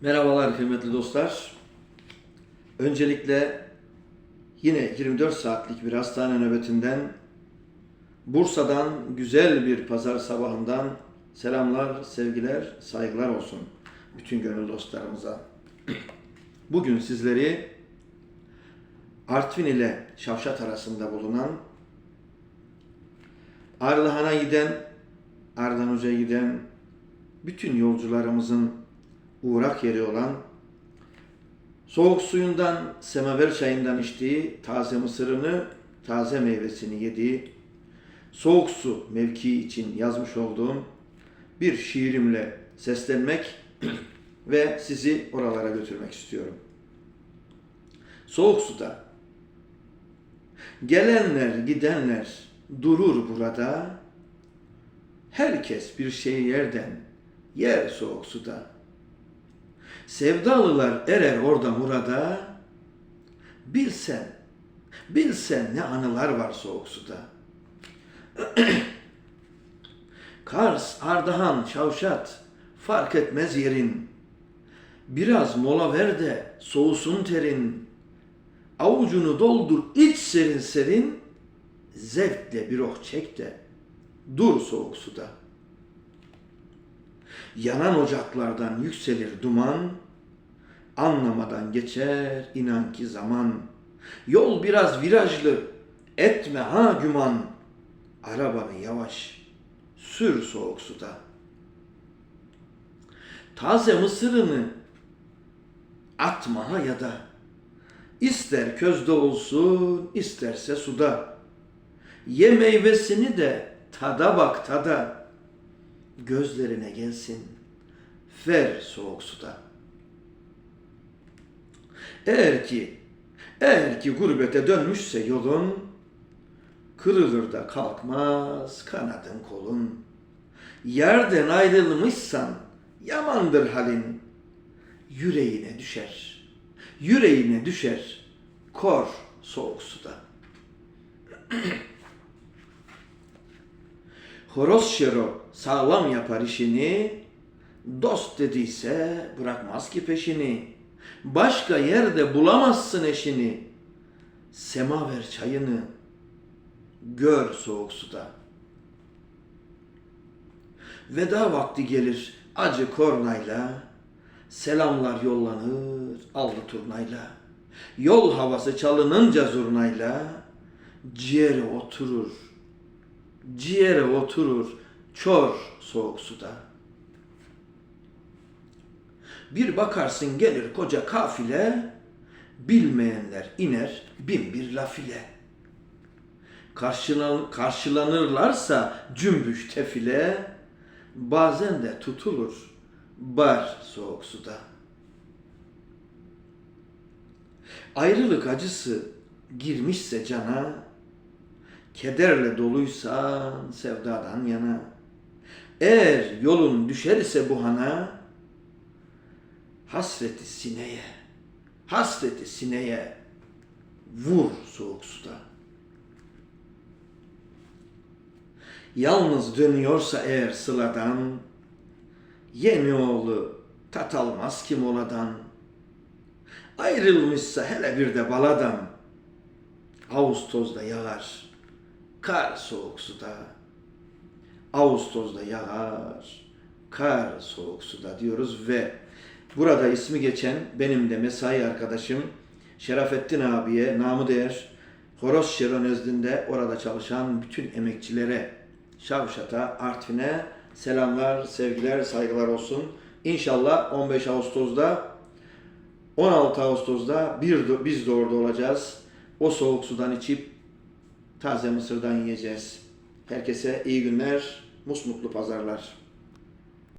Merhabalar kıymetli dostlar. Öncelikle yine 24 saatlik bir hastane nöbetinden Bursa'dan güzel bir pazar sabahından selamlar, sevgiler, saygılar olsun bütün gönül dostlarımıza. Bugün sizleri Artvin ile Şavşat arasında bulunan Ardahan'a giden, Ardahan'a giden bütün yolcularımızın uğrak yeri olan soğuk suyundan, semaver çayından içtiği, taze mısırını, taze meyvesini yediği, soğuk su mevkii için yazmış olduğum bir şiirimle seslenmek ve sizi oralara götürmek istiyorum. Soğuk suda gelenler gidenler durur burada. Herkes bir şey yerden yer soğuk suda. Sevdalılar erer orada murada. Bilsen, bilsen ne anılar var soğuk suda. Kars, Ardahan, Şavşat fark etmez yerin. Biraz mola ver de soğusun terin. Avucunu doldur iç serin serin. Zevkle bir oh çek de dur soğuk suda. Yanan ocaklardan yükselir duman, anlamadan geçer inan ki zaman. Yol biraz virajlı, etme ha güman. Arabanı yavaş, sür soğuk suda. Taze mısırını atma ha ya da. İster közde olsun, isterse suda. Ye meyvesini de tada bak tada. Gözlerine gelsin, ver soğuk suda. Eğer ki, eğer ki gurbete dönmüşse yolun, kırılır da kalkmaz kanadın kolun. Yerden ayrılmışsan yamandır halin, yüreğine düşer, yüreğine düşer, kor soğuk suda. Horoz şero sağlam yapar işini, dost dediyse bırakmaz ki peşini. Başka yerde bulamazsın eşini. Semaver çayını gör soğuk suda. Veda vakti gelir acı kornayla, selamlar yollanır allı turnayla. Yol havası çalınınca zurnayla, ciğeri oturur, ciğere oturur çor soğuk suda. Bir bakarsın gelir koca kafile, bilmeyenler iner bin bir laf ile. Karşılan, karşılanırlarsa cümbüş tefile, bazen de tutulur bar soğuk suda. Ayrılık acısı girmişse cana, kederle doluysan sevdadan yana. Eğer yolun düşer ise bu hana, hasreti sineye, hasreti sineye vur soğuk suda. Yalnız dönüyorsa eğer sıladan, yeni oğlu tat almaz ki moladan. Ayrılmışsa hele bir de baladan, Ağustos'da yağar, kar soğuk suda. Ağustos'da yağar, kar soğuk suda diyoruz ve burada ismi geçen benim de mesai arkadaşım Şerafettin abiye namı değer Horoz Şero nezdinde orada çalışan bütün emekçilere Şavşat'a, Artvin'e selamlar, sevgiler, saygılar olsun. İnşallah 15 Ağustos'da 16 Ağustos'da bir biz de orada olacağız. O soğuk sudan içip taze mısırdan yiyeceğiz. Herkese iyi günler, musmutlu pazarlar.